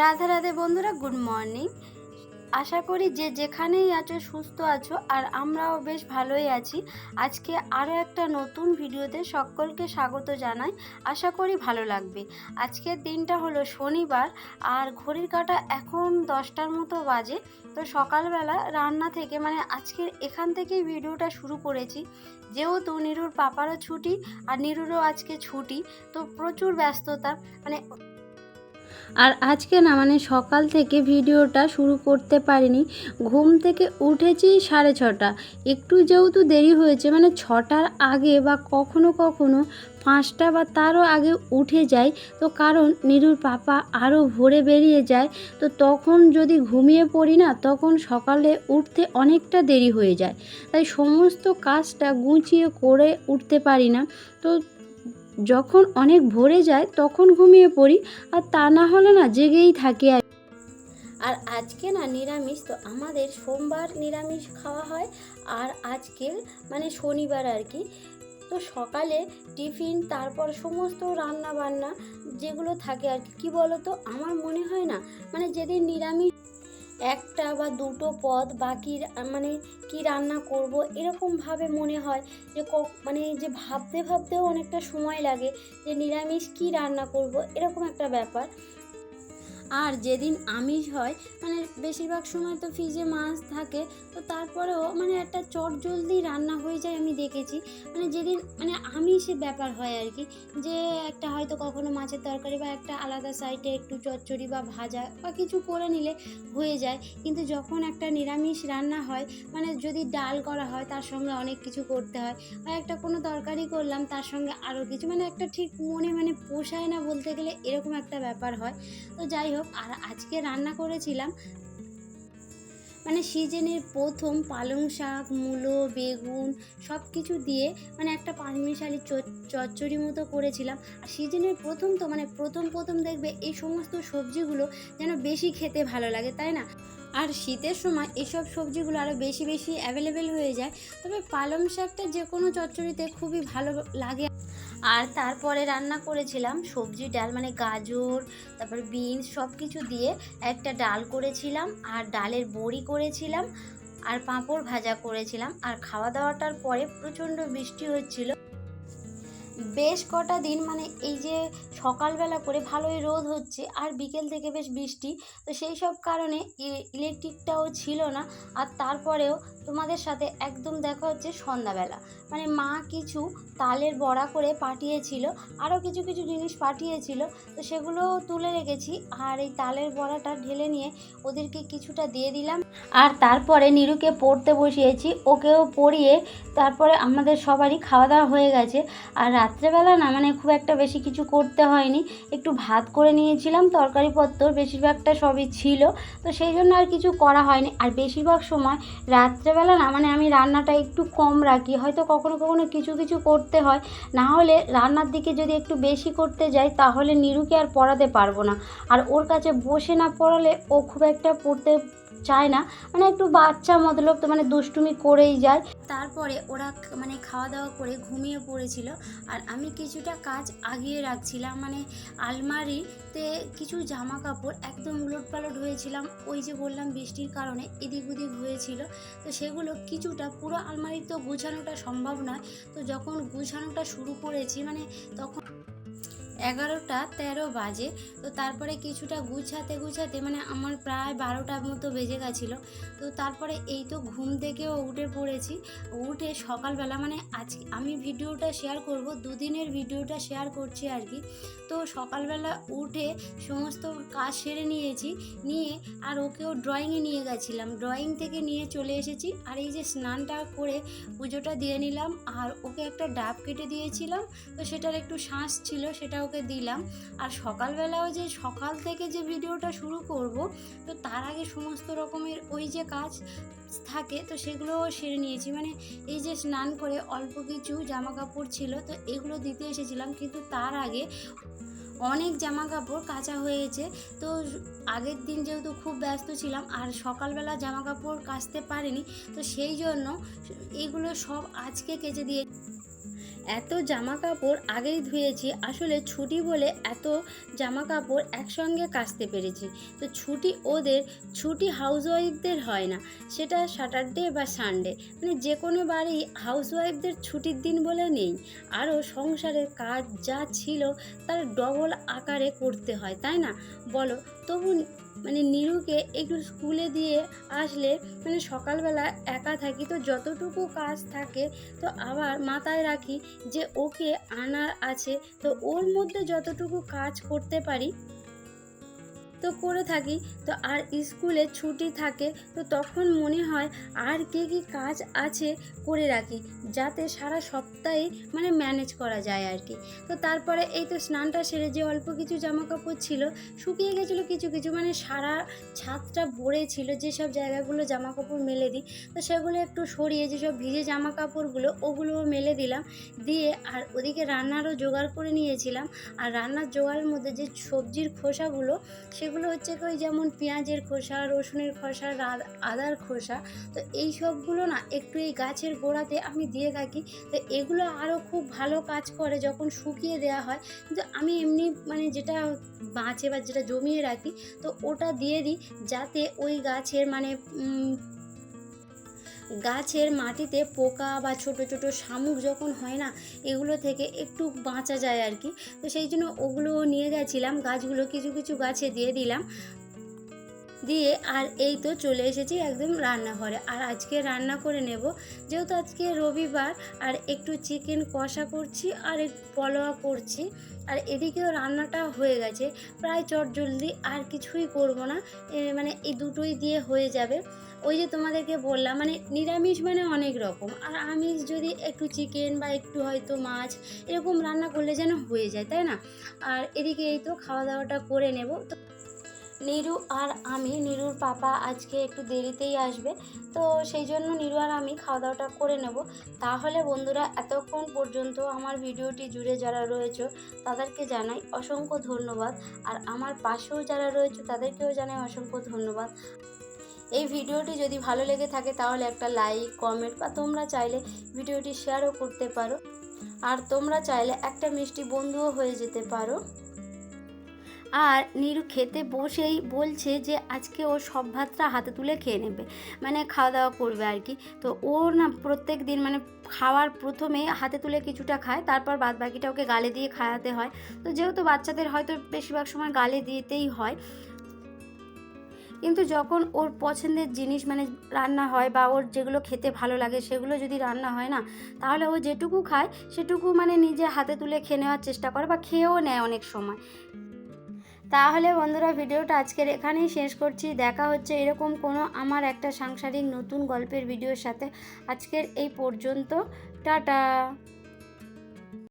রাধে রাধে বন্ধুরা good morning আশা করি যে যেখানেই আছো, সুস্থ আছো, আর আমরাও বেশ ভালোই আছি। আজকে আরও একটা নতুন ভিডিওতে সকলকে স্বাগত জানাই। আশা করি ভালো লাগবে। আজকের দিনটা হলো শনিবার, আর ঘড়ির কাঁটা এখন দশটার মতো বাজে। তো সকালবেলা রান্না থেকে মানে আজকের এখান থেকেই ভিডিওটা শুরু করেছি। যেহেতু নিরুর পাপারও ছুটি, আর নিরুরও আজকে ছুটি, তো প্রচুর ব্যস্ততা। মানে আর আজকে না মানে সকাল থেকে ভিডিওটা শুরু করতে পারিনি। ঘুম থেকে উঠেছি সাড়ে ছটা। একটু যেহেতু দেরি হয়েছে মানে ছটার আগে বা কখনো কখনো পাঁচটা বা তারও আগে উঠে যায় তো কারণ নিরুর পাপা আরও ভোরে বেরিয়ে যায়। তো তখন যদি ঘুমিয়ে পড়ি না, তখন সকালে উঠতে অনেকটা দেরি হয়ে যায়। তাই সমস্ত কাজটা গুছিয়ে করে উঠতে পারি না। তো যখন অনেক ভরে যায়, তখন ঘুমিয়ে পড়ি, আর তা না হলে না জেগেই থাকি আর। আর আজকে না নিরামিষ, তো আমাদের সোমবার নিরামিষ খাওয়া হয়, আর আজকে মানে শনিবার আর কি। তো সকালে টিফিন, তারপর সমস্ত রান্না বান্না যেগুলো থাকে আর কি। কী বলো তো আমার মনে হয় না মানে যেদিন নিরামিষ একটা বা দুটো পদ বাকি মানে কি রান্না করব এরকমভাবে মনে হয় যে ক- মানে যে ভাবতে ভাবতেও অনেকটা সময় লাগে যে নিরামিষ কি রান্না করব, এরকম একটা ব্যাপার। আর যেদিন আমিষ হয় মানে বেশিরভাগ সময় তো ফ্রিজে মাছ থাকে, তো তারপরেও মানে একটা চট জলদি রান্না হয়ে যায় আমি দেখেছি। মানে যেদিন মানে আমিষের ব্যাপার হয় আর কি, যে একটা হয়তো কখনো মাছের তরকারি বা একটা আলাদা সাইডে একটু চচ্চড়ি বা ভাজা বা কিছু করে নিলে হয়ে যায়। কিন্তু যখন একটা নিরামিষ রান্না হয় মানে যদি ডাল করা হয়, তার সঙ্গে অনেক কিছু করতে হয়, বা একটা কোনো তরকারি করলাম, তার সঙ্গে আরও কিছু মানে একটা ঠিক মনে মানে পোষায় না বলতে গেলে এরকম একটা ব্যাপার হয়। তো যাই হোক আর আজকে রান্না করেছিলাম মানে সিজনের প্রথম পালং শাক, মূলো, বেগুন সব কিছু দিয়ে মানে একটা পাঁচমিশালি চচ্চড়ি মতো করেছিলাম। আর সিজনের প্রথম তো মানে প্রথম প্রথম দেখবে এই সমস্ত সবজিগুলো যেন বেশি খেতে ভালো লাগে, তাই না? আর শীতের সময় এসব সবজিগুলো আরও বেশি বেশি অ্যাভেলেবেল হয়ে যায়। তবে পালং শাকটা যে কোনো চচ্চড়িতে খুবই ভালো লাগে। আর তারপরে রান্না করেছিলাম সবজি ডাল মানে গাজর, তারপর বিনস সব কিছু দিয়ে একটা ডাল করেছিলাম আর ডালের বড়ি করেছিলাম আর পাঁপড় ভাজা করেছিলাম। আর খাওয়া দাওয়াটার পরে প্রচণ্ড বৃষ্টি হচ্ছিল। বেশ কটা দিন মানে এই যে সকালবেলা করে ভালোই রোদ হচ্ছে আর বিকেল থেকে বেশ বৃষ্টি, তো সেই সব কারণে ইলেকট্রিকটাও ছিল না। আর তারপরেও তোমাদের সাথে একদম দেখা হচ্ছে সন্ধ্যাবেলা। মানে মা কিছু তালের বড়া করে পাঠিয়েছিল, আরও কিছু কিছু জিনিস পাঠিয়েছিল, তো সেগুলো তুলে রেখেছি আর এই তালের বড়াটা ঢেলে নিয়ে ওদেরকে কিছুটা দিয়ে দিলাম। আর তারপরে নিরুকে পড়তে বসিয়েছি, ওকেও পড়িয়ে তারপরে আমাদের সবারই খাওয়া দাওয়া হয়ে গেছে। আর রাত্রেবেলা না মানে খুব একটা বেশি কিছু করতে হয়নি। একটু ভাত করে নিয়েছিলাম, তরকারি তরকারিপত্র বেশিরভাগটা সবই ছিল। তো সেই জন্য আর কিছু করা হয়নি। আর বেশিরভাগ সময় রাত্রেবেলা না মানে আমি রান্নাটা একটু কম রাখি। হয়তো কখনো কখনো কিছু কিছু করতে হয়। না হলে রান্নার দিকে যদি একটু বেশি করতে যাই, তাহলে নিরুকে আর পড়াতে পারব না। আর ওর কাছে বসে না পড়ালে ও খুব একটা পড়তে চায় না। মানে একটু বাচ্চা মতলব তো মানে দুষ্টুমি করেই যায়। তারপরে ওরা মানে খাওয়া দাওয়া করে ঘুমিয়ে পড়েছিল। আর আমি কিছুটা কাজ আগিয়ে রাখছিলাম। মানে আলমারিতে কিছু জামা কাপড় একদম উলট পালট হয়েছিলাম। ওই যে বললাম বৃষ্টির কারণে এদিক ওদিক হয়েছিল। তো সেগুলো কিছুটা পুরো আলমারি তো গুছানোটা সম্ভব নয়। তো যখন গুছানোটা শুরু করেছি মানে তখন এগারোটা তেরো বাজে, তো তারপরে কিছুটা গুছাতে গুছাতে মানে আমার প্রায় বারোটার মতো বেজে গেছিল, তো তারপরে এই তো ঘুম থেকেও উঠে পড়েছি, উঠে সকালবেলা মানে আজ আমি ভিডিওটা শেয়ার করব, দুদিনের ভিডিওটা শেয়ার করছি আর কি, তো সকালবেলা উঠে সমস্ত কাজ সেরে নিয়েছি, নিয়ে আর ওকেও ড্রয়িংয়ে নিয়ে গেছিলাম ড্রয়িং থেকে নিয়ে চলে এসেছি, আর এই যে স্নানটা করে পুজোটা দিয়ে নিলাম, আর ওকে একটা ডাব কেটে দিয়েছিলাম, তো সেটার একটু শ্বাস ছিল সেটা ওকে দিলাম। আর সকালবেলাও যে সকাল থেকে যে ভিডিওটা শুরু করব, তো তার আগে সমস্ত রকমের ওই যে কাজ থাকে, তো সেগুলোও সেরে নিয়েছি। মানে এই যে স্নান করে অল্প কিছু জামা কাপড় ছিল, তো এগুলো দিতে এসেছিলাম। কিন্তু তার আগে অনেক জামা কাপড় কাঁচা হয়েছে। তো আগের দিন যেহেতু খুব ব্যস্ত ছিলাম, আর সকালবেলা জামা কাপড় কাচতে পারিনি, তো সেই জন্য এগুলো সব আজকে কেচে দিয়ে এত জামা কাপড় আগেই ধুয়েছি। আসলে ছুটি বলে এত জামা কাপড় একসঙ্গে কাচতে পেরেছি। তো ছুটি ওদের, ছুটি হাউসওয়াইফদের হয় না। সেটা স্যাটারডে বা সানডে মানে যে কোনো বাড়ি হাউসওয়াইফদের ছুটির দিন বলে নেই। আরও সংসারের কাজ যা ছিল তার ডবল আকারে করতে হয়, তাই না? বলো, তবু মানে নিরুকে একটু স্কুলে দিয়ে আসলে মানে সকালবেলা একা থাকি। তো যতটুকু কাজ থাকে, তো আবার মাথায় রাখি যে ওকে আনার আছে। তো ওর মধ্যে যতটুকু কাজ করতে পারি তো করে থাকি। তো আর স্কুলে ছুটি থাকে, তো তখন মনে হয় আর কি কি কাজ আছে করে রাখি, যাতে সারা সপ্তাহে মানে ম্যানেজ করা যায় আর কি। তো তারপরে এই তো স্নানটা সেরে যে অল্প কিছু জামা কাপড় ছিল, শুকিয়ে গেছিল কিছু কিছু মানে সারা ছাদটা ভরে ছিল যেসব জায়গাগুলো জামা কাপড় মেলে দিই, তো সেগুলো একটু সরিয়ে যেসব ভিজে জামা কাপড়গুলো ওগুলোও মেলে দিলাম, দিয়ে আর ওদিকে রান্নারও জোগাড় করে নিয়েছিলাম, আর রান্নার জোগাড়ের মধ্যে যে সবজির খোসাগুলো সেগুলো হচ্ছে ওই যেমন পেঁয়াজের খোসা, রসুনের খোসা আদার খোসা, তো এই সবগুলো না একটু এই গাছের গোড়াতে আমি দিয়ে থাকি। তো এগুলো আরও খুব ভালো কাজ করে যখন শুকিয়ে দেওয়া হয়। কিন্তু আমি এমনি মানে যেটা বাঁচে বা যেটা জমিয়ে রাখি, তো ওটা দিয়ে দিই যাতে ওই গাছের মানে গাছের মাটিতে পোকা বা ছোট ছোট শামুক যখন হয় না, এগুলো থেকে একটু বাঁচা যায় আর কি। তো সেই জন্য ওগুলো নিয়ে গেছিলাম, গাছগুলো কিছু কিছু গাছে দিয়ে দিলাম। দিয়ে আর এই তো চলে এসেছি একদম রান্নাঘরে। আর আজকে রান্না করে নেব, যেহেতু আজকে রবিবার, আর একটু চিকেন কষা করছি আর একটু পলোয়া করছি। আর এদিকেও রান্নাটা হয়ে গেছে, প্রায় চটজলদি আর কিছুই করব না। মানে এই দুটোই দিয়ে হয়ে যাবে। ওই যে তোমাদেরকে বললাম মানে নিরামিষ মানে অনেক রকম। আর আমিষ যদি একটু চিকেন বা একটু হয়তো মাছ এরকম রান্না করলে যেন হয়ে যায়, তাই না? আর এদিকে এই তো খাওয়া দাওয়াটা করে নেব। তো নিরু আর আমি, নিরুর পাপা আজকে একটু দেরিতেই আসবে। তো সেই জন্য নিরু আর আমি খাওয়া দাওয়াটা করে নেব। তাহলে বন্ধুরা, এতক্ষণ পর্যন্ত আমার ভিডিওটি জুড়ে যারা রয়েছে, তাদেরকে জানাই অসংখ্য ধন্যবাদ। আর আমার পাশেও যারা রয়েছে, তাদেরকেও জানাই অসংখ্য ধন্যবাদ। এই ভিডিওটি যদি ভালো লেগে থাকে তাহলে একটা লাইক, কমেন্ট বা তোমরা চাইলে ভিডিওটি শেয়ারও করতে পারো। আর তোমরা চাইলে একটা মিষ্টি বন্ধুও হয়ে যেতে পারো। আর নিরু খেতে বসেই বলছে যে আজকে ও সব ভাতটা হাতে তুলে খেয়ে নেবে। মানে খাওয়া দাওয়া করবে আর কি। তো ও না প্রত্যেক দিন মানে খাওয়ার প্রথমে হাতে তুলে কিছুটা খায়, তারপর বাদ বাকিটা ওকে গালে দিয়ে খাওয়াতে হয়। তো যেহেতু বাচ্চাদের হয়তো বেশিরভাগ সময় গালে দিতেই হয় কিন্তু যখন ওর পছন্দের জিনিস মানে রান্না হয় বা ওর যেগুলো খেতে ভালো লাগে সেগুলো যদি রান্না হয় না, তাহলে ও যেটুকু খায় সেটুকু মানে নিজে হাতে তুলে খেয়ে নেওয়ার চেষ্টা করে বা খেয়েও নেয় অনেক সময়। তাহলে বন্ধুরা ভিডিওটা আজকের এখানেই শেষ করছি। দেখা হচ্ছে এরকম কোনো আমার একটা সাংসারিক নতুন গল্পের ভিডিওর সাথে। আজকের এই পর্যন্ত। টাটা!